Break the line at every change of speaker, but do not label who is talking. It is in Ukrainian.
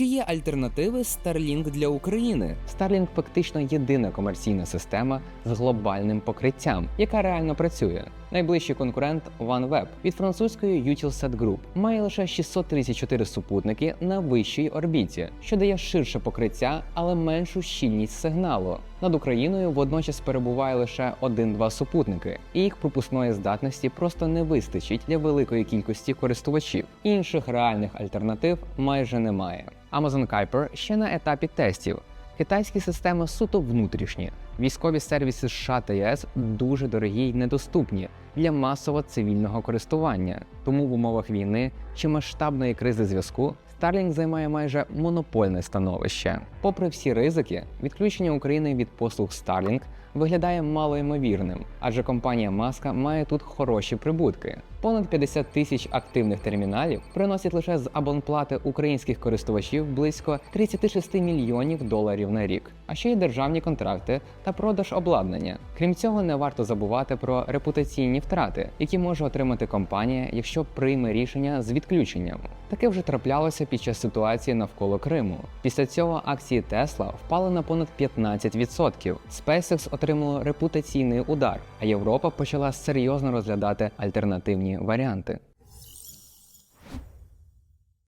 Чи є альтернативи Starlink для України?
Starlink фактично єдина комерційна система з глобальним покриттям, яка реально працює. Найближчий конкурент OneWeb від французької Eutelsat Group має лише 634 супутники на вищій орбіті, що дає ширше покриття, але меншу щільність сигналу. Над Україною водночас перебуває лише один-два супутники, і їх пропускної здатності просто не вистачить для великої кількості користувачів. Інших реальних альтернатив майже немає. Amazon Kuiper ще на етапі тестів. Китайські системи суто внутрішні. Військові сервіси США та ЄС дуже дорогі й недоступні для масово цивільного користування. Тому в умовах війни чи масштабної кризи зв'язку Starlink займає майже монопольне становище. Попри всі ризики, відключення України від послуг Starlink виглядає малоймовірним, адже компанія Маска має тут хороші прибутки. Понад 50 тисяч активних терміналів приносять лише з абонплати українських користувачів близько 36 мільйонів доларів на рік, а ще й державні контракти та продаж обладнання. Крім цього, не варто забувати про репутаційні втрати, які може отримати компанія, якщо прийме рішення з відключенням. Таке вже траплялося під час ситуації навколо Криму. Після цього акції Tesla впали на понад 15%. SpaceX отримало репутаційний удар, а Європа почала серйозно розглядати альтернативні варіанти.